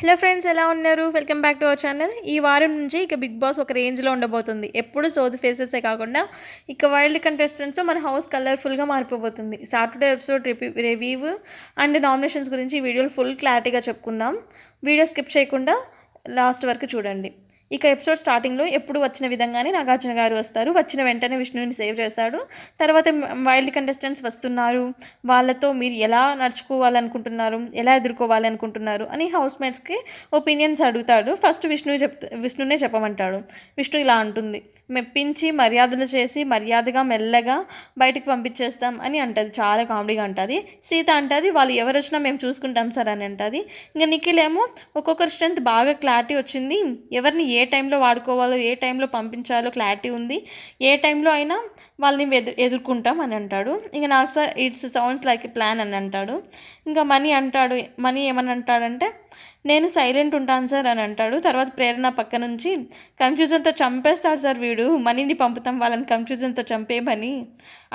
Hello friends ఎలా ఉన్నారు? Welcome back to our channel. ఈ వారం నుంచి ఇక బిగ్ బాస్ ఒక రేంజ్లో ఉండబోతుంది. ఎప్పుడు సోది ఫేసెసే కాకుండా ఇక వైల్డ్ కంటెస్టెంట్స్ మన హౌస్ కలర్ఫుల్గా మారిపోబోతుంది. Saturday episode review and nominations గురించి వీడియోలు ఫుల్ క్లారిటీగా చెప్పుకుందాం. వీడియో స్కిప్ చేయకుండా లాస్ట్ వరకు చూడండి. ఇక ఎపిసోడ్ స్టార్టింగ్లో ఎప్పుడు వచ్చిన విధంగానే నాగార్జున గారు వస్తారు. వచ్చిన వెంటనే విష్ణుని సేవ్ చేస్తాడు. తర్వాత వైల్డ్ కంటెస్టెంట్స్ వస్తున్నారు. వాళ్ళతో మీరు ఎలా నడుచుకోవాలనుకుంటున్నారు? ఎలా ఎదుర్కోవాలనుకుంటున్నారు? అని హౌస్ మేట్స్కి ఒపీనియన్స్ అడుగుతాడు. ఫస్ట్ విష్ణు చెప్తా విష్ణునే చెప్పమంటాడు. విష్ణు ఇలా అంటుంది. మెప్పించి మర్యాదలు చేసి మర్యాదగా మెల్లగా బయటికి పంపించేస్తాం అని అంటది. చాలా కామెడీగా అంటుంది. సీత అంటుంది వాళ్ళు ఎవరు వచ్చినా మేము చూసుకుంటాం సార్ అని అంటుంది. ఇంకా నిఖిలేమో ఒక్కొక్కరి స్ట్రెంత్ బాగా క్లారిటీ వచ్చింది. ఎవరిని ఏ ఏ టైంలో వాడుకోవాలో ఏ టైంలో పంపించాలో క్లారిటీ ఉంది. ఏ టైంలో అయినా వాళ్ళని ఎదు ఎదుర్కొంటాం అని అంటాడు. ఇంకా నాకు sir it's sounds like plan అని అంటాడు. ఇంకా మనీ అంటాడు మనీ ఏమని అంటాడంటే నేను సైలెంట్ ఉంటాను సార్ అని అంటాడు. తర్వాత ప్రేరణ పక్క నుంచి కన్ఫ్యూజన్తో చంపేస్తాడు సార్ వీడు మనీని పంపుతాం వాళ్ళని కన్ఫ్యూజన్తో చంపేమని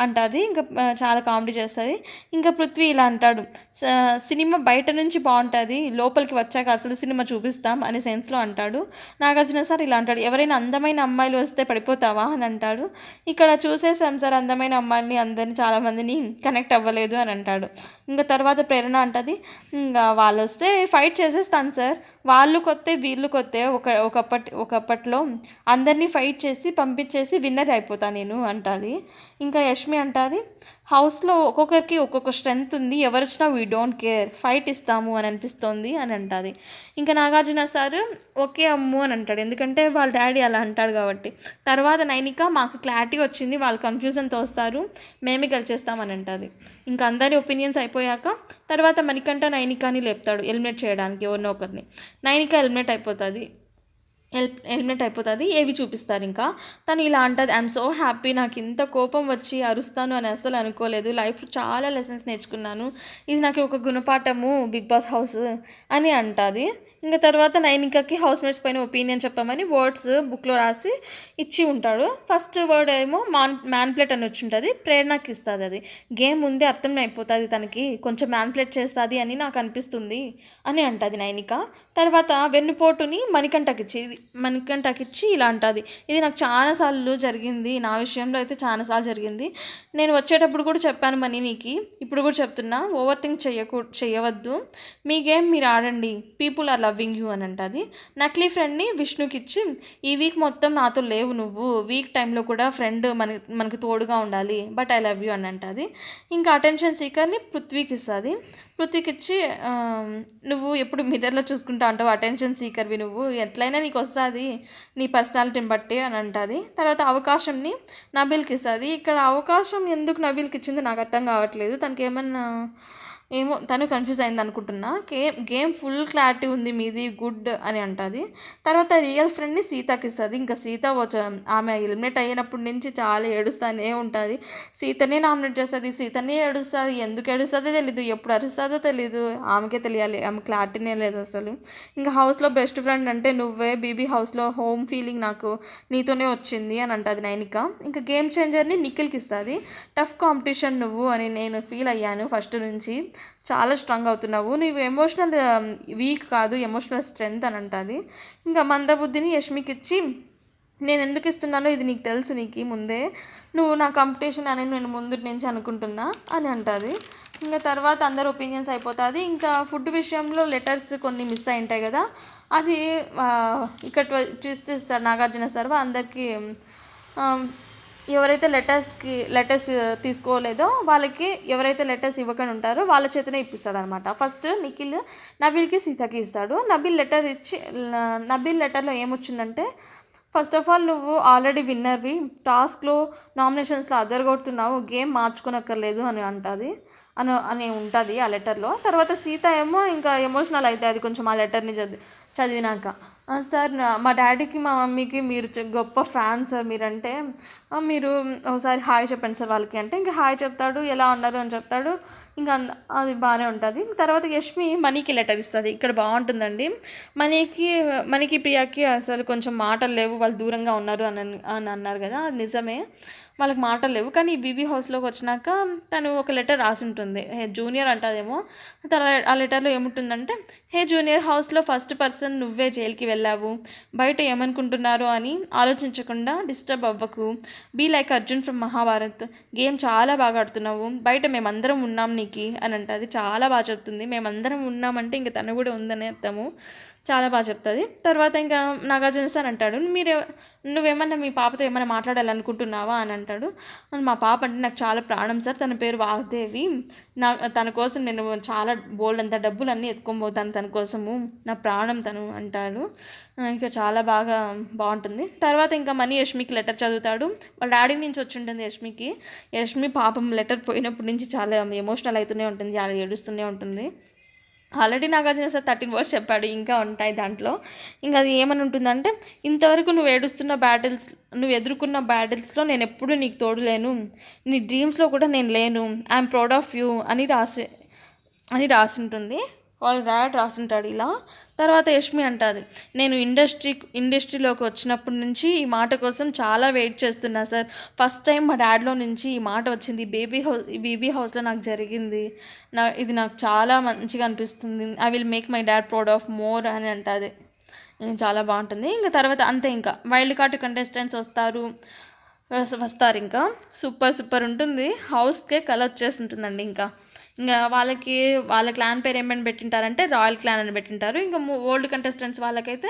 అంటుంది. ఇంకా చాలా కామెడీ చేస్తుంది. ఇంకా పృథ్వీ ఇలా అంటాడు సినిమా బయట నుంచి బాగుంటుంది లోపలికి వచ్చాక అసలు సినిమా చూపిస్తాం అనే సెన్స్లో అంటాడు. నాగార్జున సార్ ఇలా అంటాడు ఎవరైనా అందమైన అమ్మాయిలు వస్తే పడిపోతావా అని అంటాడు. ఇక్కడ చూసే చూసేసాం సార్ అందమైన అమ్మాయిని అందరిని చాలామందిని కనెక్ట్ అవ్వలేదు అని అంటాడు. ఇంకా తర్వాత ప్రేరణ అంటది. ఇంకా వాళ్ళు వస్తే ఫైట్ చేసేస్తాను సార్. వాళ్ళు కొత్తే వీళ్ళు కొత్తే ఒక ఒకప్పటి ఒకప్పట్లో అందరినీ ఫైట్ చేసి పంపించేసి విన్నర్ అయిపోతా నేను అంటుంది. ఇంకా యష్మి అంటుంది హౌస్లో ఒక్కొక్కరికి ఒక్కొక్క స్ట్రెంగ్త్ ఉంది. ఎవరు వచ్చినా వీ డోంట్ కేర్ ఫైట్ ఇస్తాము అని అనిపిస్తోంది అని అంటుంది. ఇంకా నాగార్జున సార్ ఓకే అమ్ము అని అంటాడు. ఎందుకంటే వాళ్ళ డాడీ అలా అంటాడు కాబట్టి. తర్వాత నైనిక మాకు క్లారిటీ వచ్చింది. వాళ్ళు కన్ఫ్యూజన్తో వస్తారు మేమే గెలిచేస్తామని అంటుంది. ఇంకా అందరి ఒపీనియన్స్ అయిపోయాక తర్వాత మణికంఠ నైనికాని లేపుతాడు. ఎలిమినేట్ చేయడానికి ఎవరినో ఒకరిని. నైనికా ఎలిమినేట్ అయిపోతుంది. ఎల్ ఎలిమినేట్ అయిపోతుంది. ఏవి చూపిస్తారు ఇంకా? తను ఇలా అంటుంది ఐఎమ్ సో హ్యాపీ నాకు ఇంత కోపం వచ్చి అరుస్తాను అని అసలు అనుకోలేదు. లైఫ్లో చాలా లెసన్స్ నేర్చుకున్నాను. ఇది నాకు ఒక గుణపాఠము బిగ్ బాస్ హౌస్ అని అంటుంది. ఇంకా తర్వాత నైనికకి హౌస్ మేట్స్ పైన ఒపీనియన్ చెప్పమని వర్డ్స్ బుక్లో రాసి ఇచ్చి ఉంటాడు. ఫస్ట్ వర్డ్ ఏమో మాన్ మ్యాన్ప్లేట్ అని వచ్చి ఉంటుంది. ప్రేరణకి ఇస్తుంది అది. గేమ్ ముందే అర్థం అయిపోతుంది తనకి. కొంచెం మ్యాన్ప్లేట్ చేస్తుంది అని నాకు అనిపిస్తుంది అని అంటుంది నైనిక. తర్వాత వెన్నుపోటుని మణికంఠకి మణికంటకిచ్చి ఇది ఇలా అంటుంది. ఇది నాకు చాలాసార్లు జరిగింది. నా విషయంలో అయితే చాలాసార్లు జరిగింది. నేను వచ్చేటప్పుడు కూడా చెప్పాను మనీ నీకు. ఇప్పుడు కూడా చెప్తున్నా. ఓవర్ థింక్ చెయ్యకూ చెయ్యవద్దు. మీ గేమ్ మీరు ఆడండి. పీపుల్ ఆర్ లవ్వింగ్ యూ అని అంటుంది. నకిలీ ఫ్రెండ్ని విష్ణుకి ఇచ్చి ఈ వీక్ మొత్తం నాతో లేవు నువ్వు. వీక్ టైంలో కూడా ఫ్రెండ్ మన మనకి తోడుగా ఉండాలి. బట్ ఐ లవ్ యూ అని అంటుంది. ఇంకా అటెన్షన్ సీకర్ని పృథ్వీకి ఇస్తుంది పృథ్వీకి ఇచ్చి నువ్వు ఎప్పుడు మిర్రర్లో చూసుకుంటా అంటావు అటెన్షన్ సీకర్వి నువ్వు ఎట్లయినా నీకు వస్తుంది నీ పర్సనాలిటీని బట్టి అని అంటుంది. తర్వాత అవకాశంని నబీల్కి ఇస్తుంది. ఇక్కడ అవకాశం ఎందుకు నబీల్కి ఇచ్చిందో నాకు అర్థం కావట్లేదు. తనకి ఏమన్నా ఏమో తను కన్ఫ్యూజ్ అయింది అనుకుంటున్నా. గేమ్ గేమ్ ఫుల్ క్లారిటీ ఉంది మీది గుడ్ అని అంటుంది. తర్వాత రియల్ ఫ్రెండ్ని సీతకి ఇస్తుంది. ఇంకా సీత ఆమె ఎలిమినేట్ అయినప్పటి నుంచి చాలా ఏడుస్తానే ఉంటుంది. సీతనే నామినేట్ చేస్తుంది. సీతనే ఏడుస్తుంది. ఎందుకు ఏడుస్తుందో తెలీదు. ఎప్పుడు అరుస్తుందో తెలీదు. ఆమెకే తెలియాలి. ఆమె క్లారిటీనే లేదు అసలు. ఇంకా హౌస్లో బెస్ట్ ఫ్రెండ్ అంటే నువ్వే. బీబీ హౌస్లో హోమ్ ఫీలింగ్ నాకు నీతోనే వచ్చింది అని అంటుంది నైనిక. ఇంకా గేమ్ చేంజర్ని నిఖిల్కి ఇస్తుంది. టఫ్ కాంపిటీషన్ నువ్వు అని నేను ఫీల్ అయ్యాను ఫస్ట్ నుంచి. చాలా స్ట్రాంగ్ అవుతున్నావు. నీవు ఎమోషనల్ వీక్ um, కాదు ఎమోషనల్ స్ట్రెంగ్త్ అని అంటుంది. ఇంకా మందబుద్ధిని యష్మికి ఇచ్చి నేను ఎందుకు ఇస్తున్నానో ఇది నీకు తెలుసు నీకు ముందే. నువ్వు నా కాంపిటీషన్ అనేది నేను ముందు నుంచి అనుకుంటున్నా అని అంటుంది. ఇంకా తర్వాత అందరు ఒపీనియన్స్ అయిపోతుంది. ఇంకా ఫుడ్ విషయంలో లెటర్స్ కొన్ని మిస్ అయి ఉంటాయి కదా. అది ఇక్కడ ట్విస్ట్ ఇస్తాడు నాగార్జున సర్వ అందరికీ um, ఎవరైతే లెటర్స్కి లెటర్స్ తీసుకోలేదో వాళ్ళకి ఎవరైతే లెటర్స్ ఇవ్వకుండా ఉంటారో వాళ్ళ చేతనే ఇప్పిస్తాడు అనమాట ఫస్ట్ నిఖిల్ నబిల్కి సీతకి ఇస్తాడు. నబిల్ లెటర్ ఇచ్చి నబిల్ లెటర్లో ఏమొచ్చిందంటే ఫస్ట్ ఆఫ్ ఆల్ నువ్వు ఆల్రెడీ విన్నర్వి టాస్క్లో నామినేషన్స్లో అదరగొడుతున్నావు. గేమ్ మార్చుకోనక్కర్లేదు అని అంటుంది. అని అని ఉంటుంది ఆ లెటర్లో తర్వాత సీత ఏమో ఇంకా ఎమోషనల్ అవుతుంది అది కొంచెం ఆ లెటర్ని చదివి చదివినాక. సార్ మా డాడీకి మా మమ్మీకి మీరు గొప్ప ఫ్యాన్ సార్ మీరంటే మీరు ఒకసారి హాయ్ చెప్పండి సార్ వాళ్ళకి అంటే ఇంకా హాయ్ చెప్తాడు ఎలా ఉన్నారు? అని చెప్తాడు. ఇంకా అది బాగానే ఉంటుంది. తర్వాత యష్మి మనీకి లెటర్ ఇస్తుంది. ఇక్కడ బాగుంటుందండి. మనీకి మనకి ప్రియాకి అసలు కొంచెం మాటలు లేవు. వాళ్ళు దూరంగా ఉన్నారు అని అని అన్నారు కదా అది నిజమే. వాళ్ళకి మాటలు లేవు. కానీ బీబీ హౌస్లోకి వచ్చినాక తను ఒక లెటర్ రాసి ఉంటుంది హే జూనియర్ అంటదేమో. తన ఆ లెటర్లో ఏముంటుందంటే హే జూనియర్ హౌస్లో ఫస్ట్ పర్సన్ నువ్వే జైలుకి వెళ్ళావు? బయట ఏమనుకుంటున్నారు అని ఆలోచించకుండా డిస్టర్బ్ అవ్వకు. Be like Arjun from Mahabharat. Game చాలా బాగా ఆడుతున్నావు. బయట మేమందరం ఉన్నాం నీకు అని అంటది చాలా బాగా చెప్తుంది. మేమందరం ఉన్నామంటే ఇంక తను కూడా ఉందని అర్థము. చాలా బాగా చెప్తుంది. తర్వాత ఇంకా నాగార్జున సార్ అంటాడు మీరు నువ్వేమన్నా మీ పాపతో ఏమైనా మాట్లాడాలనుకుంటున్నావా? అని అంటాడు. "అని మా పాప అంటే నాకు చాలా ప్రాణం సార్. తన పేరు వాగ్దేవి. నా తన కోసం నేను చాలా బోల్డ్ అంత డబ్బులు అన్నీ ఎత్తుకొని పోతాను తన కోసము. నా ప్రాణం తను అంటాడు. ఇంకా చాలా బాగా బాగుంటుంది. తర్వాత ఇంకా మనీ యష్మికి లెటర్ చదువుతాడు. వాళ్ళ డాడీ నుంచి వచ్చి ఉంటుంది యష్మికి. యష్మి పాపం లెటర్ పోయినప్పటి నుంచి చాలా ఎమోషనల్ అవుతూనే ఉంటుంది. చాలా ఏడుస్తూనే ఉంటుంది. Already Nagarjuna sir thirteen words చెప్పాడు ఇంకా ఉంటాయి దాంట్లో. ఇంకా అది ఏమని ఉంటుందంటే ఇంతవరకు నువ్వు ఏడుస్తున్న బ్యాటిల్స్ నువ్వు ఎదుర్కొన్న బ్యాటిల్స్లో నేను ఎప్పుడూ నీకు తోడు లేను నీ డ్రీమ్స్లో కూడా నేను లేను. ఐఎమ్ ప్రౌడ్ ఆఫ్ యూ అని రాసి అని రాసి ఉంటుంది. వాళ్ళు డాడ్ రాసింటాడు ఇలా. తర్వాత యష్మి అంటుంది నేను ఇండస్ట్రీ ఇండస్ట్రీలోకి వచ్చినప్పటి నుంచి ఈ మాట కోసం చాలా వెయిట్ చేస్తున్నా సార్. ఫస్ట్ టైం మా డాడ్లో నుంచి ఈ మాట వచ్చింది. బేబీ హౌస్ ఈ బేబీ హౌస్లో నాకు జరిగింది. నా ఇది నాకు చాలా మంచిగా అనిపిస్తుంది. I will make my dad proud of more అని అంటుంది. ఇంకా చాలా బాగుంటుంది. ఇంకా తర్వాత అంతే ఇంకా. వైల్డ్ కార్డ్ కంటెస్టెంట్స్ వస్తారు. వస్తారు ఇంకా. సూపర్ సూపర్ ఉంటుంది. హౌస్కే కలర్ వచ్చేసి ఉంటుందండి ఇంకా. ఇంకా వాళ్ళకి వాళ్ళ క్లాన్ పేరు ఏమని పెట్టింటారంటే రాయల్ క్లాన్ అని పెట్టింటారు. ఇంకా ఓల్డ్ కంటెస్టెంట్స్ వాళ్ళకైతే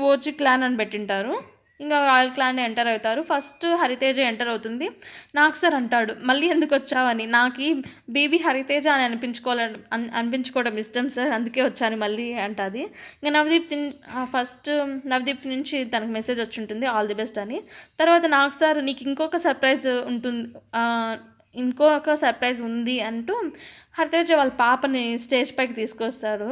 ఓచి క్లాన్ అని పెట్టింటారు. ఇంకా రాయల్ క్లాన్ ఎంటర్ అవుతారు. ఫస్ట్ హరితేజ ఎంటర్ అవుతుంది. నాకు సార్ అంటాడు మళ్ళీ ఎందుకు వచ్చావని? నాకు ఈ బేబీ హరితేజ అని అనిపించుకోవాలని అనిపించుకోవడం ఇష్టం సార్ అందుకే వచ్చాను మళ్ళీ అంటది. ఇంకా నవదీప్ తిన్- ఫస్ట్ నవదీప్ నుంచి తనకు మెసేజ్ వచ్చి ఉంటుంది ఆల్ ది బెస్ట్ అని. తర్వాత నాకు సార్ నీకు ఇంకొక సర్ప్రైజ్ ఉంటుంది ఇంకొక సర్ప్రైజ్ ఉంది అంటూ హరితేజ వాళ్ళ పాపని స్టేజ్ పైకి తీసుకొస్తాడు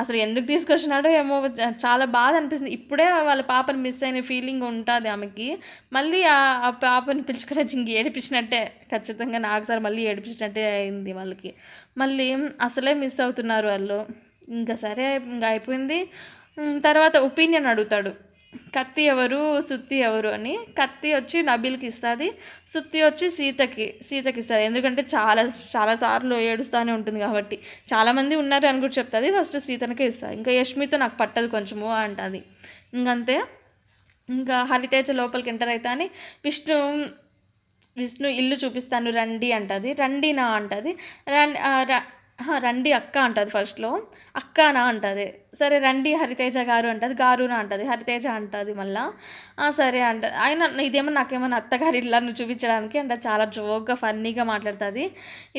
అసలు ఎందుకు తీసుకొచ్చినాడో ఏమో చాలా బాధ అనిపిస్తుంది. ఇప్పుడే వాళ్ళ పాపని మిస్ అయిన ఫీలింగ్ ఉంటుంది ఆమెకి. మళ్ళీ ఆ పాపని పిలుచుకునే ఇంక ఏడిపించినట్టే ఖచ్చితంగా నాకు సార్ మళ్ళీ ఏడిపించినట్టే అయింది వాళ్ళకి. మళ్ళీ అసలే మిస్ అవుతున్నారు వాళ్ళు. ఇంకా సరే ఇంకా అయిపోయింది. తర్వాత ఒపీనియన్ అడుగుతాడు. కత్తి ఎవరు సుత్తి ఎవరు అని. కత్తి వచ్చి నబిల్కి ఇస్తుంది సుత్తి వచ్చి సీతకి సీతకి ఇస్తుంది. ఎందుకంటే చాలా చాలా సార్లు ఏడుస్తూనే ఉంటుంది కాబట్టి. చాలామంది ఉన్నారు అని కూడా చెప్తుంది ఫస్ట్ సీతనకే ఇస్తుంది ఇంకా యష్మితో నాకు పట్టదు కొంచెము అంటుంది. ఇంకంతే. ఇంకా హరితేజ లోపలికి ఎంటర్ అవుతా అని విష్ణు విష్ణు ఇల్లు చూపిస్తాను రండి అంటది. రండి నా రండి రండి అక్క అంటుంది ఫస్ట్లో అక్కనా అంటుంది. సరే రండి హరితేజ గారు అంటుంది గారునా అంటుంది హరితేజ అంటుంది మళ్ళా. సరే అంట ఆయన ఇదేమో నాకేమన్నా అత్తగారి ఇళ్ళను చూపించడానికి అంటే చాలా జోక్గా ఫన్నీగా మాట్లాడుతుంది.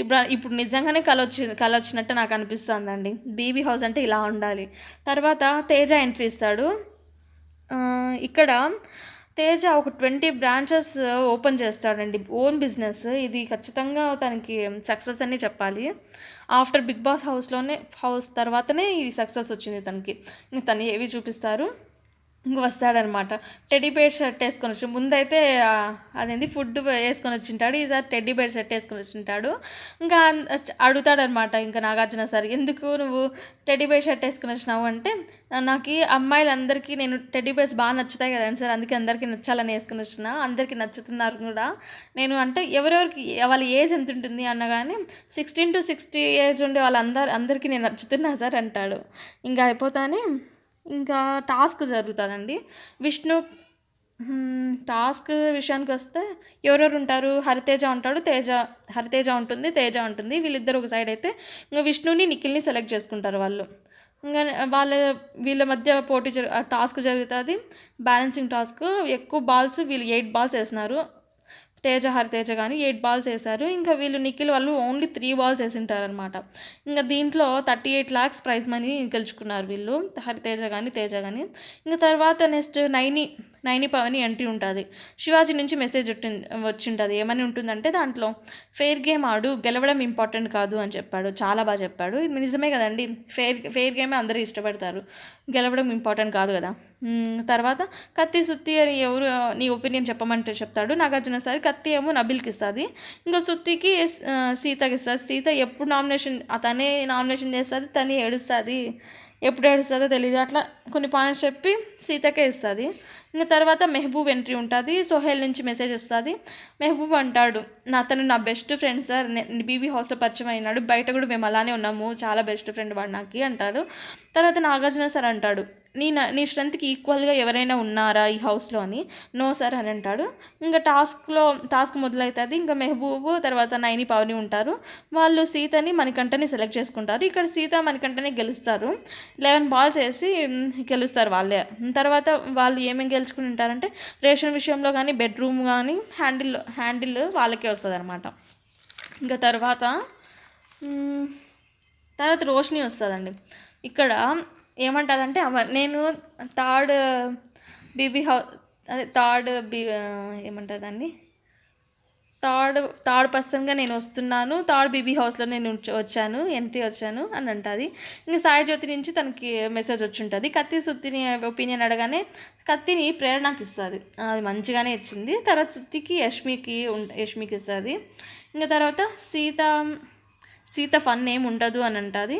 ఇప్పుడు ఇప్పుడు నిజంగానే కల కలొచ్చినట్టు వచ్చినట్టు నాకు అనిపిస్తుందండి. బీబీ హౌస్ అంటే ఇలా ఉండాలి. తర్వాత తేజ ఎంట్రీ ఇస్తాడు. ఇక్కడ తేజ ఒక ట్వంటీ బ్రాంచెస్ ఓపెన్ చేస్తాడండి ఓన్ బిజినెస్. ఇది ఖచ్చితంగా తనకి సక్సెస్ అని చెప్పాలి. ఆఫ్టర్ బిగ్ బాస్ హౌస్లోనే హౌస్ తర్వాతనే ఈ సక్సెస్ వచ్చింది తనకి. తను ఏవి చూపిస్తారు? వస్తాడనమాట. టెడ్డీ బేర్ షర్ట్ వేసుకొని వచ్చి ముందైతే ఆ, అదేంటి ఫుడ్ వేసుకొని వచ్చింటాడు ఈసారి టెడ్డీ బేర్ షర్ట్ వేసుకొని వచ్చింటాడు ఇంకా అడుగుతాడనమాట ఇంకా నాగార్జున సార్ ఎందుకు నువ్వు టెడ్డీ బేర్ షర్ట్ వేసుకొని వచ్చినావు? అంటే నాకు అమ్మాయిలందరికీ నేను టెడ్డీ బేర్స్ బాగా నచ్చుతాయి కదండి సార్ అందుకే అందరికీ నచ్చాలని వేసుకొని వచ్చిన అందరికీ నచ్చుతున్నారు కూడా. నేను అంటే ఎవరెవరికి వాళ్ళ ఏజ్ ఎంత ఉంటుంది అన్న కానీ సిక్స్టీన్ టు సిక్స్టీ ఏజ్ ఉండే వాళ్ళందరూ అందరికీ నేను నచ్చుతున్నా సార్ అంటాడు. ఇంకా అయిపోతానే ఇంకా టాస్క్ జరుగుతుందండి. విష్ణు టాస్క్ విషయానికి వస్తే ఎవరెవరు ఉంటారు? హరితేజ ఉంటాడు తేజ హరితేజ ఉంటుంది తేజ ఉంటుంది. వీళ్ళిద్దరు ఒక సైడ్ అయితే ఇంకా విష్ణుని నిఖిల్ని సెలెక్ట్ చేసుకుంటారు వాళ్ళు. ఇంకా వాళ్ళ వీళ్ళ మధ్య పోటీ జరు టాస్క్ జరుగుతుంది. బ్యాలెన్సింగ్ టాస్క్ ఎక్కువ బాల్స్ వీళ్ళు ఎయిట్ బాల్స్ వేసినారు. తేజ హరితేజ కానీ ఎయిట్ బాల్స్ వేశారు. ఇంకా వీళ్ళు నిఖిల్ వాళ్ళు ఓన్లీ త్రీ బాల్స్ వేసింటారనమాట ఇంకా దీంట్లో thirty eight lakhs prize money గెలుచుకున్నారు వీళ్ళు. హరితేజ కానీ తేజ కానీ ఇంకా తర్వాత నెక్స్ట్ నైని నైని పవని ఎంట్రీ ఉంటుంది. శివాజీ నుంచి మెసేజ్ వచ్చింటుంది. ఏమని ఉంటుందంటే దాంట్లో ఫెయిర్ గేమ్ ఆడు గెలవడం ఇంపార్టెంట్ కాదు అని చెప్పాడు. చాలా బాగా చెప్పాడు. ఇది నిజమే కదండి. ఫెయిర్ ఫెయిర్ గేమే అందరూ ఇష్టపడతారు. గెలవడం ఇంపార్టెంట్ కాదు కదా. తర్వాత కత్తి సుత్తి అని ఎవరు నీ ఒపీనియన్ చెప్పమంటే చెప్తాడు. నాగార్జున సార్ కత్తి ఏమో నబిల్కి ఇస్తుంది. ఇంకో సుత్తికి సీతకి ఇస్తుంది. సీత ఎప్పుడు నామినేషన్ తనే నామినేషన్ చేస్తుంది తనే ఏడుస్తుంది. ఎప్పుడు ఏడుస్తుందో తెలియదు అట్లా కొన్ని పాయింట్స్ చెప్పి సీతకే ఇస్తుంది. ఇంకా తర్వాత మెహబూబ్ ఎంట్రీ ఉంటుంది. సోహెల్ నుంచి మెసేజ్ వస్తుంది. మెహబూబ్ అంటాడు నా అతను నా బెస్ట్ ఫ్రెండ్ సార్ బీబీ హౌస్లో పరిచయం అయినాడు. బయట కూడా మేము అలానే ఉన్నాము. చాలా బెస్ట్ ఫ్రెండ్ వాడు నాకు అంటాడు. తర్వాత నాగార్జున సార్ అంటాడు నీ నీ స్ట్రెంత్కి ఈక్వల్గా ఎవరైనా ఉన్నారా ఈ హౌస్లో అని? నో సార్ అని అంటాడు. ఇంకా టాస్క్లో టాస్క్ మొదలవుతుంది ఇంకా మెహబూబ్ తర్వాత నైని పవని ఉంటారు. వాళ్ళు సీతని మణికంఠని సెలెక్ట్ చేసుకుంటారు. ఇక్కడ సీత మణికంఠని గెలుస్తారు. లెవెన్ బాల్స్ వేసి గెలుస్తారు వాళ్ళే. తర్వాత వాళ్ళు ఏమేమి గెలుచుకుని ఉంటారంటే రేషన్ విషయంలో కానీ బెడ్రూమ్ కానీ హ్యాండిల్ హ్యాండిల్ వాళ్ళకే వస్తుంది అనమాట ఇంకా తర్వాత తర్వాత రోషిని వస్తుందండి. ఇక్కడ ఏమంటుందంటే నేను థర్డ్ బీబీ హౌ అదే థర్డ్ బీ ఏమంటారు దాన్ని? థర్డ్ థర్డ్ పర్సన్గా నేను వస్తున్నాను థర్డ్ బీబీ హౌస్లో నేను వచ్చాను ఎంట్రీ వచ్చాను అని అంటుంది. ఇంకా సాయి జ్యోతి నుంచి తనకి మెసేజ్ వచ్చి ఉంటుంది కత్తి సుత్తిని ఒపీనియన్ అడగానే కత్తిని ప్రేరణకి ఇస్తుంది. అది మంచిగానే ఇచ్చింది. తర్వాత సుత్తికి యష్మికి యష్మికి ఇస్తుంది. ఇంకా తర్వాత సీత సీత ఫన్ ఏం ఉండదు అని అంటుంది.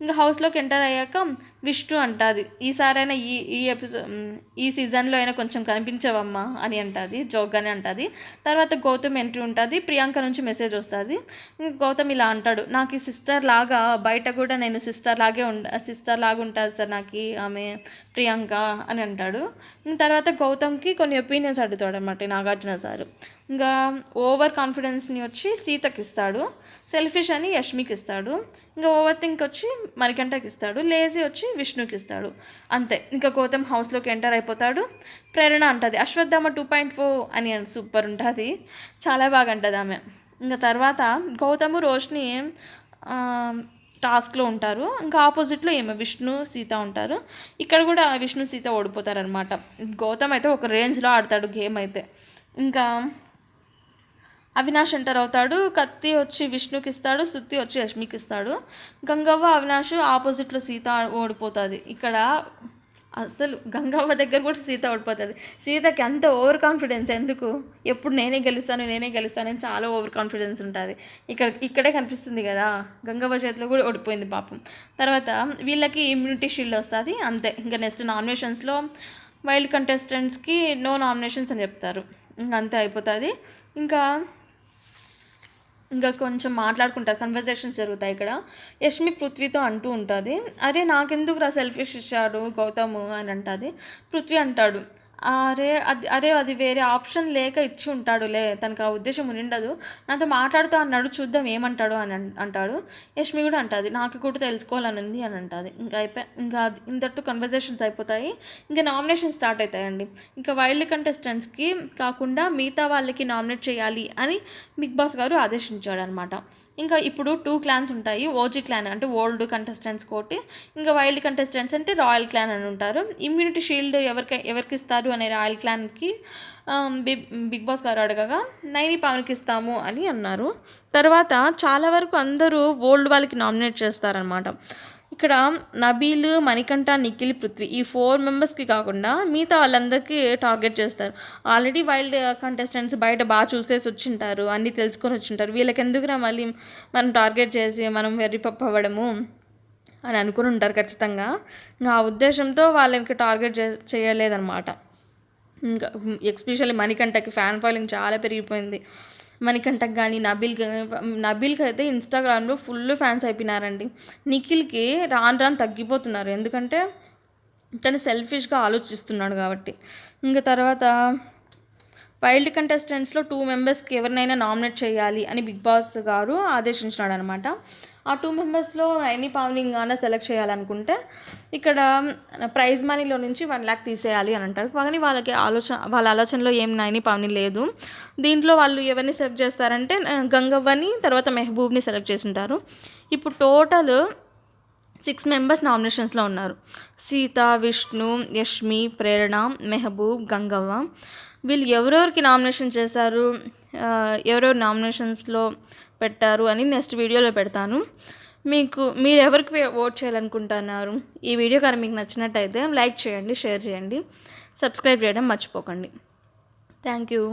ఇంకా హౌస్లోకి ఎంటర్ అయ్యాక విష్ణు అంటుంది ఈసారైనా ఈ ఈ ఎపిసోడ్ ఈ సీజన్లో అయినా కొంచెం కనిపించవమ్మా అని అంటుంది జోక్గానే అంటుంది. తర్వాత గౌతమ్ ఎంట్రీ ఉంటుంది ప్రియాంక నుంచి మెసేజ్ వస్తుంది. ఇంకా గౌతమ్ ఇలా అంటాడు నాకు ఈ సిస్టర్ లాగా బయట కూడా నేను సిస్టర్ లాగే ఉండ సిస్టర్ లాగా ఉంటుంది సార్ నాకు ఆమె ప్రియాంక అని అంటాడు. తర్వాత గౌతమ్కి కొన్ని ఒపీనియన్స్ అడుగుతాడు అనమాట నాగార్జున సారు. ఇంకా ఓవర్ కాన్ఫిడెన్స్ని వచ్చి సీతకి ఇస్తాడు. సెల్ఫిష్ అని యష్మికి ఇస్తాడు. ఇంకా ఓవర్ థింక్ వచ్చి మణికంఠకి ఇస్తాడు. లేజీ వచ్చి విష్ణుకి ఇస్తాడు. అంతే. ఇంకా గౌతమ్ హౌస్లోకి ఎంటర్ అయిపోతాడు. ప్రేరణ అంటుంది. అశ్వత్థామ టూ పాయింట్ ఫోర్ అని సూపర్ ఉంటుంది. చాలా బాగా అంటుంది ఆమె. ఇంకా తర్వాత గౌతము రోష్ని టాస్క్లో ఉంటారు. ఇంకా ఆపోజిట్లో ఏమో విష్ణు సీత ఉంటారు. ఇక్కడ కూడా విష్ణు సీత ఓడిపోతారనమాట గౌతమ్ అయితే ఒక రేంజ్లో ఆడతాడు గేమ్ అయితే. ఇంకా అవినాష్ ఎంటర్ అవుతాడు. కత్తి వచ్చి విష్ణుకి ఇస్తాడు. సుత్తి వచ్చి యష్మికి ఇస్తాడు. గంగవ్వ అవినాష్ ఆపోజిట్లో సీత ఓడిపోతుంది. ఇక్కడ అసలు గంగవ్వ దగ్గర కూడా సీత ఓడిపోతుంది. సీతకి అంత ఓవర్ కాన్ఫిడెన్స్ ఎందుకు? ఎప్పుడు నేనే గెలుస్తాను నేనే గెలుస్తానని చాలా ఓవర్ కాన్ఫిడెన్స్ ఉంటుంది. ఇక్కడ ఇక్కడే కనిపిస్తుంది కదా గంగవ్వ చేతిలో కూడా ఓడిపోయింది పాపం. తర్వాత వీళ్ళకి ఇమ్యూనిటీ షీల్డ్ వస్తుంది అంతే. ఇంకా నెక్స్ట్ నామినేషన్స్లో వైల్డ్ కంటెస్టెంట్స్కి నో నామినేషన్స్ అని చెప్తారు. ఇంకా అంతే అయిపోతుంది. ఇంకా ఇంకా కొంచెం మాట్లాడుకుంటారు. కన్వర్జేషన్స్ జరుగుతాయి ఇక్కడ. యష్మి పృథ్వీతో అంటూ ఉంటుంది. అరే నాకెందుకు రా సెల్ఫిష్ ఇచ్చాడు గౌతమ్ అని అంటుంది. పృథ్వీ అంటాడు అరే అది అరే అది వేరే ఆప్షన్ లేక ఇచ్చి ఉంటాడులే. తనకు ఆ ఉద్దేశం ఉండదు నాతో మాట్లాడుతూ అన్నాడు చూద్దాం ఏమంటాడు అని అంటాడు. యష్మి కూడా అంటుంది నాకు కూడా తెలుసుకోవాలని ఉంది అని అంటుంది. ఇంకా అయిపోయి ఇంకా ఇంతటితో కన్వర్జేషన్స్ అయిపోతాయి. ఇంకా నామినేషన్ స్టార్ట్ అవుతాయండి. ఇంకా వైల్డ్ కంటెస్టెంట్స్కి కాకుండా మిగతా వాళ్ళకి నామినేట్ చేయాలి అని బిగ్ బాస్ గారు ఆదేశించాడు అనమాట ఇంకా ఇప్పుడు టూ క్లాన్స్ ఉంటాయి ఓజీ క్లాన్ అంటే ఓల్డ్ కంటెస్టెంట్స్ కోటి ఇంకా వైల్డ్ కంటెస్టెంట్స్ అంటే రాయల్ క్లాన్ అని ఉంటారు. ఇమ్యూనిటీ షీల్డ్ ఎవరికి ఎవరికి ఇస్తారు అనే రాయల్ క్లాన్కి బిగ్ బిగ్ బాస్ గారు అడగగా నైని పవన్కి ఇస్తాము అని అన్నారు. తర్వాత చాలా వరకు అందరూ ఓల్డ్ వాళ్ళకి నామినేట్ చేస్తారనమాట ఇక్కడ నబీల్ మణికంఠ నిఖిల్ పృథ్వీ ఈ ఫోర్ మెంబర్స్కి కాకుండా మిగతా వాళ్ళందరికీ టార్గెట్ చేస్తారు. ఆల్రెడీ వైల్డ్ కంటెస్టెంట్స్ బయట బాగా చూసేసి వచ్చింటారు అన్నీ తెలుసుకొని వచ్చింటారు. వీళ్ళకి ఎందుకురా మళ్ళీ మనం టార్గెట్ చేసి మనం వెర్రిపప్పు అవ్వడము అని అనుకుని ఉంటారు ఖచ్చితంగా. ఇంకా ఆ ఉద్దేశంతో వాళ్ళకి టార్గెట్ చే చేయలేదన్నమాట. ఇంకా ఎస్పెషల్లీ మణికంఠకి ఫ్యాన్ ఫాలోయింగ్ చాలా పెరిగిపోయింది. మణికంఠక్ కానీ నబీల్ నబీల్కి అయితే ఇన్స్టాగ్రామ్లో ఫుల్ ఫ్యాన్స్ అయిపోయినారండి. నిఖిల్కి రాను రాను తగ్గిపోతున్నారు. ఎందుకంటే తను సెల్ఫిష్గా ఆలోచిస్తున్నాడు కాబట్టి. ఇంకా తర్వాత వైల్డ్ కంటెస్టెంట్స్లో టూ మెంబర్స్కి ఎవరినైనా నామినేట్ చేయాలి అని బిగ్ బాస్ గారు ఆదేశించినాడు అనమాట ఆ టూ మెంబర్స్లో ఎనీ పావనింగ్ సెలెక్ట్ చేయాలనుకుంటే ఇక్కడ ప్రైజ్ మనీలో నుంచి వన్ ల్యాక్ తీసేయాలి అని అంటారు. కానీ వాళ్ళకి ఆలోచన వాళ్ళ ఆలోచనలో ఏం నైని పావని లేదు. దీంట్లో వాళ్ళు ఎవరిని సెలెక్ట్ చేస్తారంటే గంగవ్వని తర్వాత మెహబూబ్ని సెలెక్ట్ చేసి ఉంటారు ఇప్పుడు టోటల్ సిక్స్ మెంబర్స్ నామినేషన్స్లో ఉన్నారు. సీత విష్ణు యష్మి ప్రేరణ మెహబూబ్ గంగవ్వ. వీళ్ళు ఎవరెవరికి నామినేషన్ చేశారు? ఎవరెవరు నామినేషన్స్లో పెట్టారు అని నెక్స్ట్ వీడియోలో పెడతాను. మీకు మీరు ఎవరికి ఓట్ చేయాలనుకుంటున్నారు? ఈ వీడియో కానీ మీకు నచ్చినట్టయితే లైక్ చేయండి షేర్ చేయండి సబ్స్క్రైబ్ చేయడం మర్చిపోకండి. Thank you